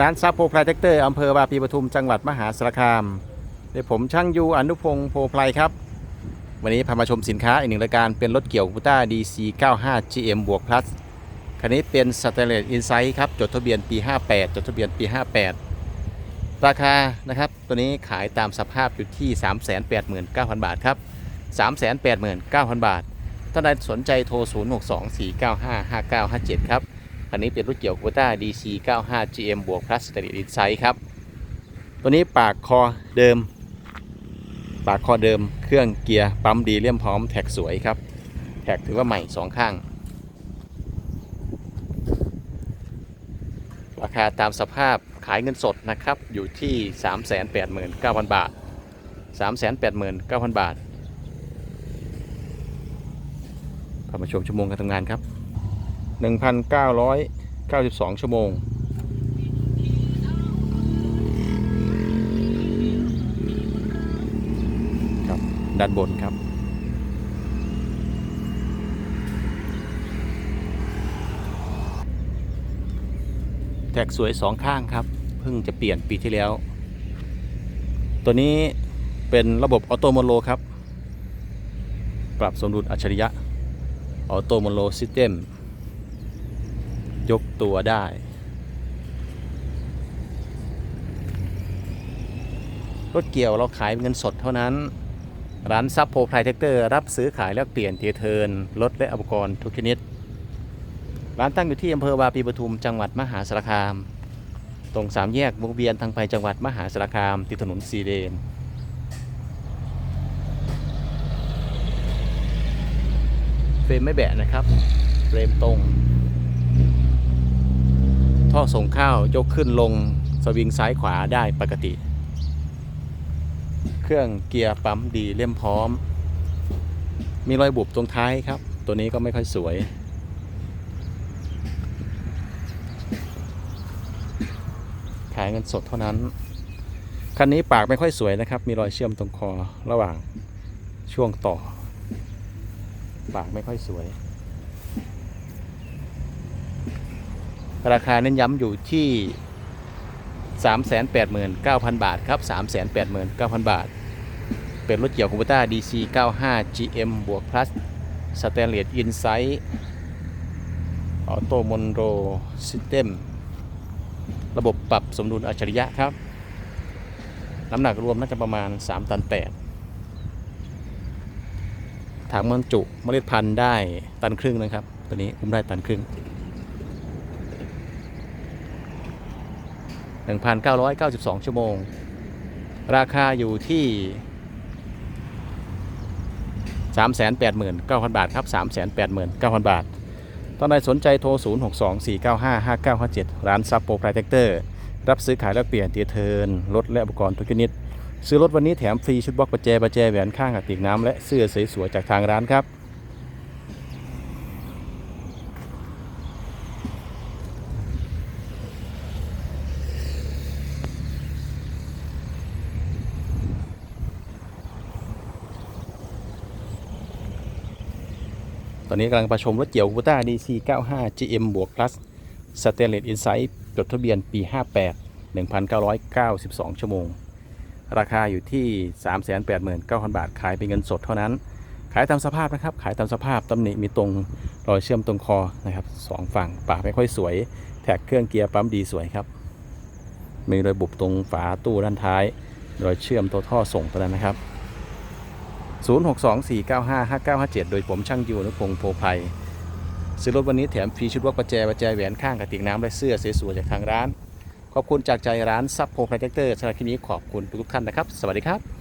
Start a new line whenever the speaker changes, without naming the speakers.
ร้านซับโพไพรแท็กเตอร์อำเภอบาปีปทุมจังหวัดมหาสารคามเดี๋ยวผมช่างยูอนุพงศ์โพไพรครับ วันนี้พามาชมสินค้าอีกหนึ่งรายการเป็นรถเกี่ยวกูต้า DC 95 GM บวก plus คันนี้เป็น s t a n l e s s Insight ครับจดทะเบียนปี 58 จดทะเบียนปี 58 ราคานะครับตัวนี้ขายตามสภาพอยู่ที่ 389,000 บาทครับ 389,000 บาทถ้าใดสนใจโทร 0624955957 ครับ อันนี้เป็นรถเกี่ยวโคต้า DC 95 GM บวก plus s t a n l e s s Insight ครับ ตัวนี้ปากคอเดิม ปากคอเดิม เครื่องเกียร์ ปั๊มดีเลี่ยมพร้อมแท็กสวยครับ แท็กถือว่าใหม่สองข้าง ราคาตามสภาพขายเงินสดนะครับ อยู่ที่ 389,000 บาท 389,000 บาทพามาชมชั่วโมงการทำงานครับ 1,992 ชั่วโมง ครับ ด้านบนครับ แท็กสวยสองข้างครับ เพิ่งจะเปลี่ยนปีที่แล้ว ตัวนี้เป็นระบบออโตโมโลครับ ปรับสมดุลอัจฉริยะออโตโมโลซิสเต็ม ยกตัวได้ รถเกี่ยวเราขายเป็นเงินสดเท่านั้น ร้านซับโพไพรเทคเตอร์รับซื้อขายแลกเปลี่ยนเทเทิร์นรถและอุปกรณ์ทุกชนิด ร้านตั้งอยู่ที่อำเภอวาปีปทุมจังหวัดมหาสารคาม ตรงสามแยกวงเวียนทางไปจังหวัดมหาสารคาม ติดถนนสีเลนเฟรมไม่แบะนะครับ เฟรมตรง ท่อส่งข้าวยกขึ้นลงสวิงซ้ายขวาได้ปกติ เครื่องเกียร์ปั๊มดีเล่มพร้อม มีรอยบุบตรงท้ายครับ ตัวนี้ก็ไม่ค่อยสวย ขายเงินสดเท่านั้น คันนี้ปากไม่ค่อยสวยนะครับ มีรอยเชื่อมตรงคอระหว่างช่วงต่อ ปากไม่ค่อยสวย ราคาเน้นย้ำอยู่ที่ 389,000 บาทครับ 389,000 บาท เป็นรถเกี่ยวคูปต้า DC 95 GM บวก plus Stainless Insight Auto Monro System ระบบปรับสมดุลอัจฉริยะครับ น้ำหนักรวมน่าจะประมาณ 3 ตัน 8 ถังบรรจุเมล็ดพันธุ์ได้ตันครึ่งนะครับ ตัวนี้อุ้มได้ตันครึ่ง 1,992 ชั่วโมง ราคาอยู่ที่ 389,000 บาทครับ 389,000 บาทตอนใดสนใจโทร 0624955957 ร้านซับโปรไพรเทคเตอร์ รับซื้อขายและเปลี่ยนเตียเทินรถและอุปกรณ์ทุกชนิด ซื้อรถวันนี้แถมฟรีชุดบล็อกประแจประแจแหวนข้างกระติกน้ำและเสื้อสวยๆจากทางร้านครับ ตอนนี้กำลังประชมรถเกี่ยวคูต้า DC 95 GM บวก plus Stainless Insight จดทะเบียนปี 58 1,992 ชั่วโมง ราคาอยู่ที่ 389,000 บาท ขายเป็นเงินสดเท่านั้น ขายตามสภาพนะครับ ขายตามสภาพตำหนิมีตรงรอยเชื่อมตรงคอนะครับสองฝั่งปากไม่ค่อยสวย แท็กเครื่องเกียร์ปั๊มดีสวยครับ มีรอยบุบตรงฝาตู้ด้านท้าย รอยเชื่อมตัวท่อส่งตัวนั้นนะครับ 0624955957 โดยผมช่างยูนุพงศ์โพไพรซื้อรถวันนี้แถมฟรีชุดวักประแจประแจแหวนข้างกระติกน้ำและเสื้อสวยๆจากทางร้าน ขอบคุณจากใจร้านซับโพไพรเทคเตอร์สำหรับคลิปนี้ขอบคุณทุกท่านนะครับ สวัสดีครับ